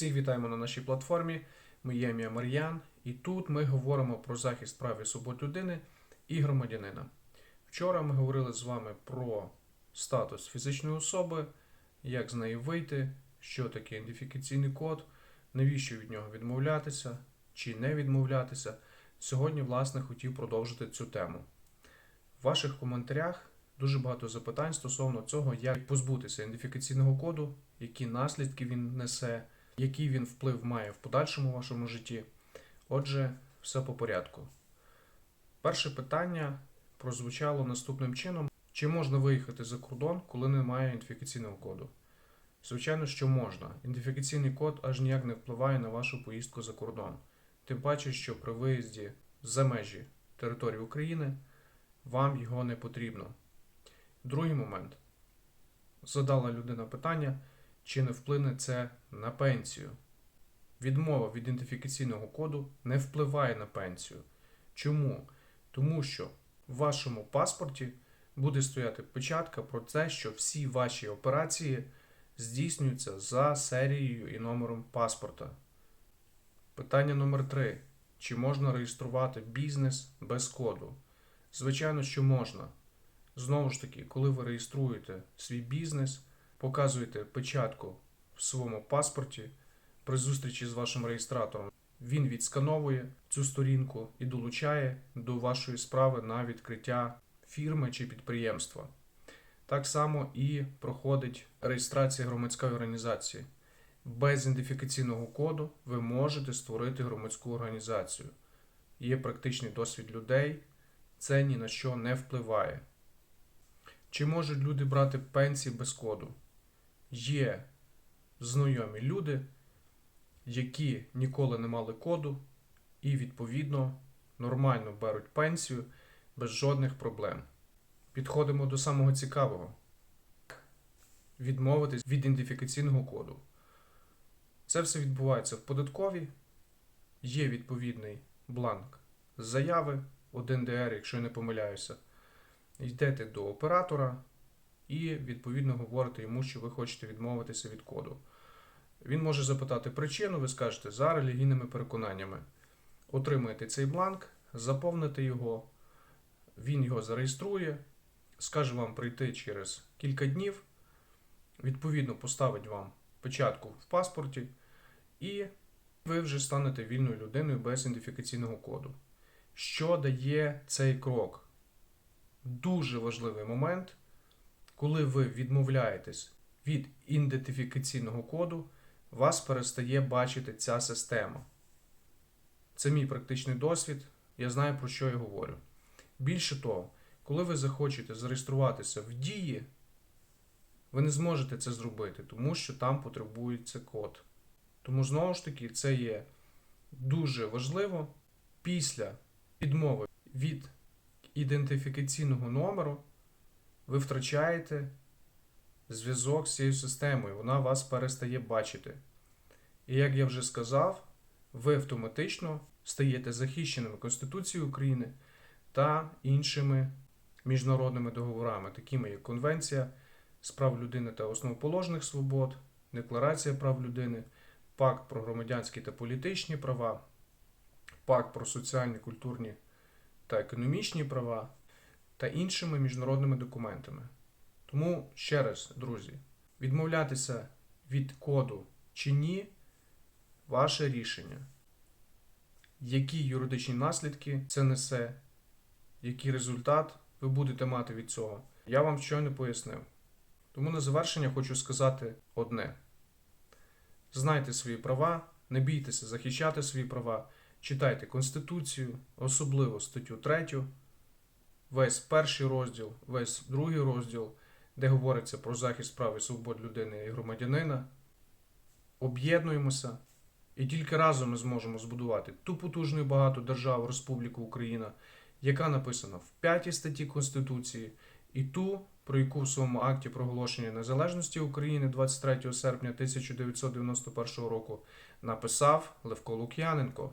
Всіх вітаємо на нашій платформі. Моє ім'я Мар'ян, і тут ми говоримо про захист прав і свобод людини і громадянина. Вчора ми говорили з вами про статус фізичної особи, як з неї вийти, що таке ідентифікаційний код, навіщо від нього відмовлятися чи не відмовлятися. Сьогодні, власне, хотів продовжити цю тему. В ваших коментарях дуже багато запитань стосовно цього, як позбутися ідентифікаційного коду, які наслідки він несе, який він вплив має в подальшому вашому житті. Отже, все по порядку. Перше питання прозвучало наступним чином: чи можна виїхати за кордон, коли немає ідентифікаційного коду? Звичайно, що можна. Ідентифікаційний код аж ніяк не впливає на вашу поїздку за кордон. Тим паче, що при виїзді за межі території України вам його не потрібно. Другий момент. Задала людина питання, чи не вплине це на пенсію. Відмова від ідентифікаційного коду не впливає на пенсію. Чому? Тому що в вашому паспорті буде стояти печатка про те, що всі ваші операції здійснюються за серією і номером паспорта. Питання номер 3. Чи можна реєструвати бізнес без коду? Звичайно, що можна. Знову ж таки, коли ви реєструєте свій бізнес, показуєте печатку в своєму паспорті при зустрічі з вашим реєстратором, він відскановує цю сторінку і долучає до вашої справи на відкриття фірми чи підприємства. Так само і проходить реєстрація громадської організації. Без ідентифікаційного коду ви можете створити громадську організацію. Є практичний досвід людей, це ні на що не впливає. Чи можуть люди брати пенсії без коду? Є знайомі люди, які ніколи не мали коду і, відповідно, нормально беруть пенсію без жодних проблем. Підходимо до самого цікавого: відмовитись від ідентифікаційного коду. Це все відбувається в податковій, є відповідний бланк заяви, 1ДР, якщо я не помиляюся. Йдете до оператора і відповідно говорите йому, що ви хочете відмовитися від коду. Він може запитати причину, ви скажете за релігійними переконаннями. Отримаєте цей бланк, заповните його, він його зареєструє, скаже вам прийти через кілька днів, відповідно поставить вам печатку в паспорті, і ви вже станете вільною людиною без ідентифікаційного коду. Що дає цей крок? Дуже важливий момент, коли ви відмовляєтесь від ідентифікаційного коду, вас перестає бачити ця система. Це мій практичний досвід, я знаю про що я говорю. Більше того, коли ви захочете зареєструватися в дії, ви не зможете це зробити, тому що там потребується код. Тому знову ж таки, це є дуже важливо після відмови від ідентифікаційного номеру, ви втрачаєте зв'язок з цією системою, вона вас перестає бачити. І як я вже сказав, ви автоматично стаєте захищеними Конституцією України та іншими міжнародними договорами, такими як Конвенція з прав людини та основоположних свобод, Декларація прав людини, Пакт про громадянські та політичні права, Пакт про соціальні, культурні та економічні права та іншими міжнародними документами. Тому ще раз, друзі, відмовлятися від коду чи ні ваше рішення. Які юридичні наслідки це несе, який результат ви будете мати від цього, я вам щойно пояснив. Тому на завершення хочу сказати одне: знайте свої права, не бійтеся захищати свої права, читайте Конституцію, особливо статтю 3, весь перший розділ, весь другий розділ, де говориться про захист прав і свобод людини і громадянина. Об'єднуємося, і тільки разом ми зможемо збудувати ту потужну і багату державу Республіку Україна, яка написана в 5 статті Конституції, і ту, про яку в своєму акті проголошення незалежності України 23 серпня 1991 року написав Левко Лук'яненко.